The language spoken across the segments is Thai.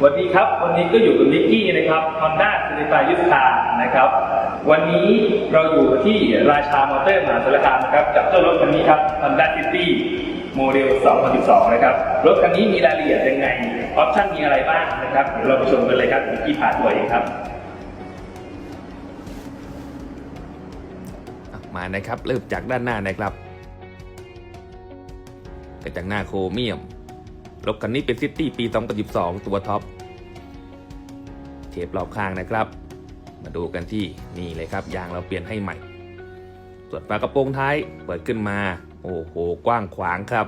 สวัสดีครับ วันนี้ก็อยู่กับนิกกี้นะครับ Honda c i t y f y ยุทธานะครับ วันนี้เราอยู่ที่ราชามอเตอร์มหาสารคามนะครับกับเจ้ารถคันนี้ครับ Honda City โมเดล 2012 นะครับ รถคันนี้มีรายละเอียดยังไง ออปชั่นมีอะไรบ้างนะครับ เดี๋ยวเราไปชมกันเลยครับนิกกี้พาตัวเองครับ มานะครับ เริ่มจากด้านหน้านะครับ กระจังหน้าโครเมียม รถคันนี้เป็นซิตี้ปี 2012 ตัวท็อป เทปรอบข้างนะครับ มาดูกันที่นี่เลยครับ ยางเราเปลี่ยนให้ใหม่ ส่วนฝากระโปรงท้ายเปิดขึ้นมา โอ้โห กว้างขวางครับ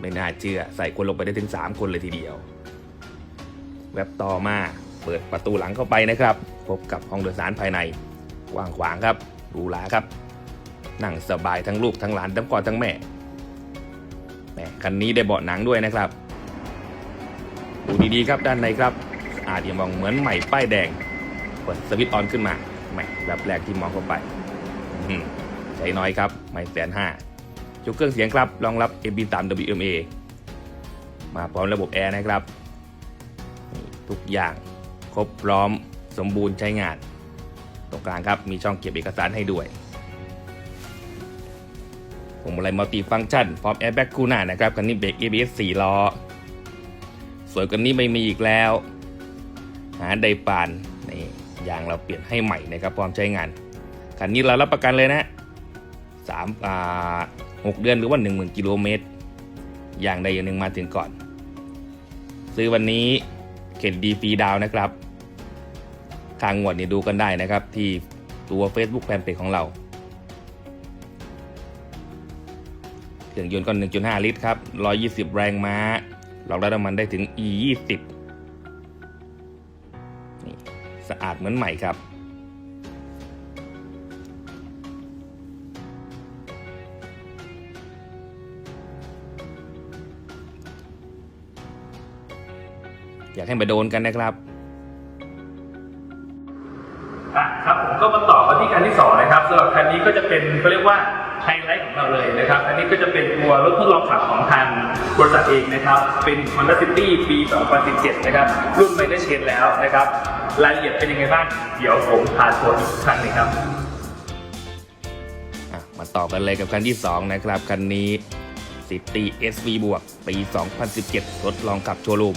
ไม่น่าเชื่อใส่คนลงไปได้ถึง 3 คนเลยทีเดียว แว็บต่อมาเปิดประตูหลังเข้าไปนะครับ พบกับห้องโดยสารภายใน กว้างขวางครับหรูหราครับ นั่งสบายทั้งลูกทั้งหลานทั้งพ่อทั้งแม่ แหมคันนี้ได้เบาะหนังด้วยนะครับ ดูดีๆครับด้านในครับสะอาดยังมองเหมือนใหม่ป้ายแดงเปิดสวิตช์ออนขึ้นมาแหมแบบแรกที่มองเข้าไปใช้น้อยครับไม่แสนห้าชุดเครื่องเสียงครับรองรับ AB 3 WMA มาพร้อมระบบแอร์นะครับ ทุกอย่างครบพร้อมสมบูรณ์ใช้งาน ตรงกลางครับมีช่องเก็บเอกสารให้ด้วย วงมาลัยมัลติฟังก์ชันพร้อมแอร์แบ็กคู่หน้านะครับคันนี้เบรก ABS 4ล้อ สวยกว่านี้ไม่มีอีกแล้ว หาไดปานนี่ยางเราเปลี่ยนให้ใหม่นะครับพร้อมใช้งานคันนี้เรารับประกันเลยนะสามอ่าหกเดือนหรือว่า 1 0,000กิโลเมตรอย่างใดอย่างหนึ่งมาถึงก่อน ซื้อวันนี้เข็นดีฟรีดาวน์นะครับทางงวดนี่ดูกันได้นะครับ ที่ตัว Facebook แฟนเพจของเรา เครื่องยนต์ก็ 1.5 ลิตรครับ 120 แรงม้าเราได้น้ำมันได้ถึง E 20 นี่สะอาดเหมือนใหม่ครับ อยากให้มาโดนกันนะครับครับผมก็มาต่อกันที่คันที่สองนะครับสำหรับคันนี้ก็จะเป็นเขาเรียกว่า ไฮไลท์ของเราเลยนะครับ อันนี้ก็จะเป็นตัวรถทดลองขับของทางบริษัทเองนะครับ เป็น Honda City ปี 2017 นะครับ รุ่นไม่ได้เชนแล้วนะครับ รายละเอียดเป็นยังไงบ้าง เดี๋ยวผมพาทัวร์อีกครั้งหนึงครับ มาต่อกันเลยกับคันที่ 2 นะครับ คันนี้ City SV บวกปี 2017 ทดลองขับโชว์รูม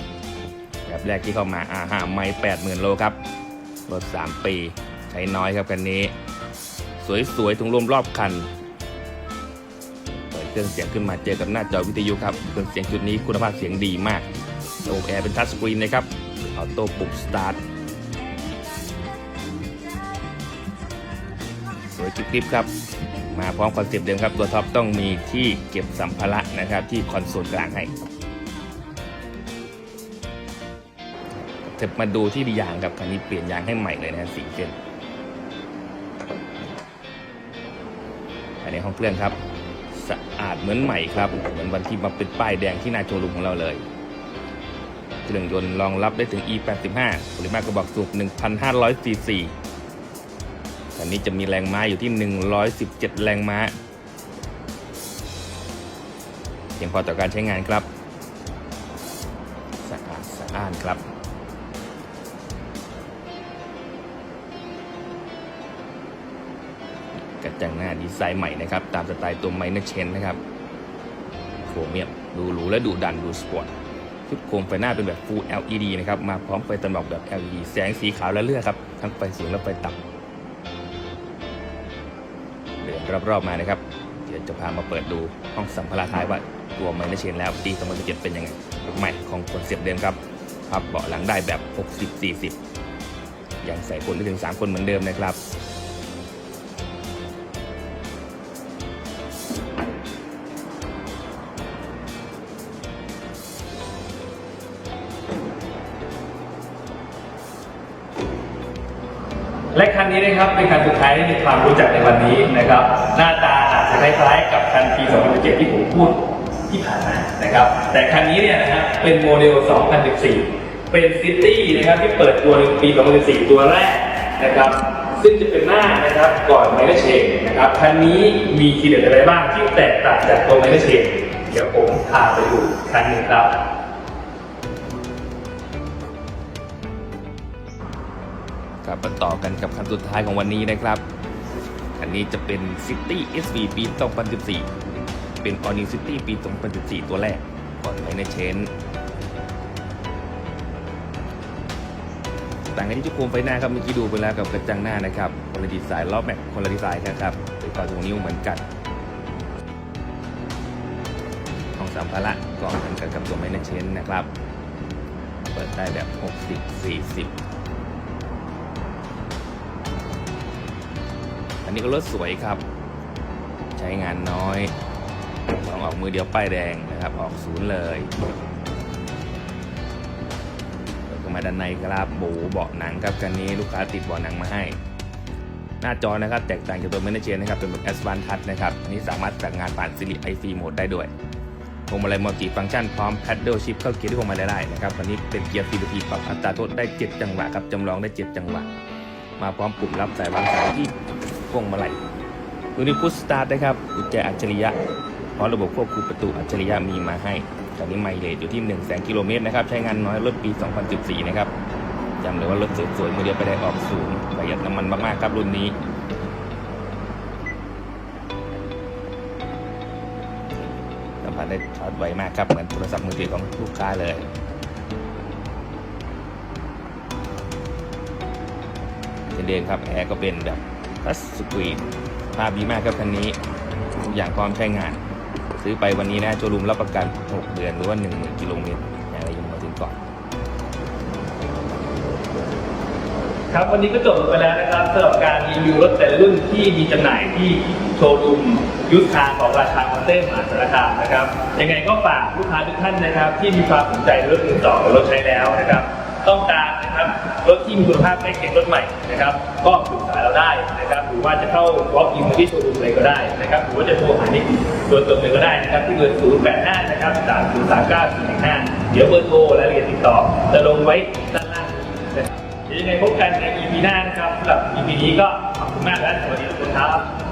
แบบแรกที่เข้ามาอ่าห้าไม่80,000 โลครับ รถ 3 ปี ใช้น้อยครับคันนี้ สวยๆถุงลมรอบคัน เปิดเครื่องเสียงขึ้นมาเจอกับหน้าจอวิทยุครับเครื่องเสียงจุดนี้คุณภาพเสียงดีมากระบบแอร์เป็นทัชสกรีนนะครับออโต้ปุ่มสตาร์ทสวยกริบๆครับ มาพร้อมคอนเซปต์เดิมครับ ตัวท็อปต้องมีที่เก็บสัมภาระนะครับที่คอนโซลกลางให้เถิบมาดูที่ยางกับคันนี้เปลี่ยนยางให้ใหม่เลยนะฮะสีเส้นภายในห้องเครื่องครับ สะอาดเหมือนใหม่ครับ เหมือนวันที่มาเป็นป้ายแดงที่หน้าโชว์รูมของเราเลย เครื่องยนต์รองรับได้ถึง E85 ปริมาตรกระบอกสูบ1,500ซีซีคันนี้จะมีแรงม้าอยู่ที่ 117 แรงม้าเพียงพอต่อการใช้งานครับ สะอาดสะอ้านครับ กระจังหน้าดีไซน์ใหม่นะครับ ตามสไตล์ตัวไมเนอร์เชนนะครับโครเมียมดูหรูและดูดันดูสปอร์ตชุดโคมไฟหน้าเป็นแบบ Full LED นะครับ มาพร้อมไฟตันบอกแบบ LED แสงสีขาวและเลือดครับ ทั้งไฟสูงและไฟต่ำเดินรอบๆมานะครับ เดี๋ยวจะพามาเปิดดูห้องสัมภาระท้ายว่าตัวไมเนเชนแล้วปี2017เป็นยังไงใหม่ของคนเสียบเดิมครับพับเบาะหลังได้แบบ 60-40 ยังใส่คนได้ถึง 3 คนเหมือนเดิมนะครับ และคันนี้นะครับเป็นคันสุดท้ายที่มีความรู้จักในวันนี้นะครับ หน้าตาอาจจะคล้ายๆกับคันปี2017ที่ผมพูดที่ผ่านมานะครับ แต่คันนี้เนี่ยนะครับเป็นโมเดล 2014 เป็นซิตี้นะครับที่เปิดตัวในปี 2014 ตัวแรกนะครับซึ่งจะเป็นหน้านะครับก่อนไมเนเชนนะครับคันนี้มีทีเด็ดอะไรบ้างที่แตกต่างจากตัวไมเนเชนเดี๋ยวผมพาไปดูคันหนึ่งครับับมาต่อกันกับคันสุดท้ายของวันนี้นะครับ อันนี้จะเป็น City SV ปี 2014 เป็น All New City ปี 2014 ตัวแรกก่อนไปในเชนต่างกันที่จุกโคมไฟหน้าครับเมื่อกี้ดูไปแล้วกับกระจังหน้านะครับคนละดีไซน์รอบแม็กคนละดีไซน์นะครับเป็นกล่องตรงนิ้วเหมือนกันห้องสัมภาระกล่องเหมือนกันกับตัวไมเนเชนนะครับ เปิดได้แบบ 60 40 อันนี้ก็รถสวยครับ ใช้งานน้อยลองออกมือเดียวป้ายแดงนะครับ ออกศูนย์เลยแล้วก็มาด้านในครับโบเบาะหนังครับกันนี้ลูกค้าติดเบาะหนังมาให้ หน้าจอนะครับ แตกต่างจากตัวเมนเชนนะครับเป็นแบบ S1 Touch นะครับ อันนี้สามารถสั่งงานผ่าน Siri i3 Mode ได้ด้วยพวงมาลัยมัลติฟังก์ชันพร้อม Paddle Shift เข้าเกียร์ที่พวงมาลัยได้นะครับวันนี้เป็นเกียร์ CVT ปรับอัตราโทษได้ 7 จังหวะครับจำลองได้ 7 จังหวะ มาพร้อมปุ่มรับสายวางสายที่ พวงมาลัยตัวนี้พุชสตาร์ทนะครับกุญแจอัจฉริยะพร้อมระบบควบคุมประตูอัจฉริยะมีมาให้ตอนนี้ไมล์เลทอยู่ที่1 0 0 0 0กิโลเมตรนะครับ ใช้งานน้อยรถปี 2014 นะครับจำเลยว่ารถสวยๆมือเดียวไปได้ออกศูนย์ประหยัดน้ำมันมากๆครับรุ่นนี้สัมผัสได้ชาร์จไวมากครับ เหมือนโทรศัพท์มือถือของลูกค้าเลยเช่นเดิมครับแอร์ก็เป็นแบบ ทัชสกรีนภาพดีมากครับคันนี้ทุกอย่างพร้อมใช้งาน ซื้อไปวันนี้นะโชว์รูมรับประกัน 6 เดือนหรือว่า 10,000กิโลเมตรอย่างไรยังมาถึงก่อน ครับวันนี้ก็จบไปแล้วนะครับสำหรับการรีวิวรถแต่ละรุ่นที่มีจำหน่ายที่โชว์รูมยุทธคาของราชาคอนเต้มหาสารคามนะครับยังไงก็ฝากลูกค้าทุกท่านนะครับ ที่มีความสนใจรถมือสองหรือรถใช้แล้วนะครับ ต้องการนะครับรถที่มีคุณภาพใกล้เคียงรถใหม่นะครับ ก็ปรึกษาเราได้นะครับหรือว่าจะเข้าวอล์กอินที่โชว์รูมเลยก็ได้นะครับหรือว่าจะโทรหานิกตัวตนเลยก็ได้นะครับที่เบอร์085นะครับ3039 415เดี๋ยวเบอร์โทรรายละเอียดติดต่อ จะลงไว้ด้านล่างนะครับเดี๋ยวยังไงพบกันใน EP หน้านะครับสำหรับ EP นี้ก็ขอบคุณมากและสวัสดีทุกคนครับ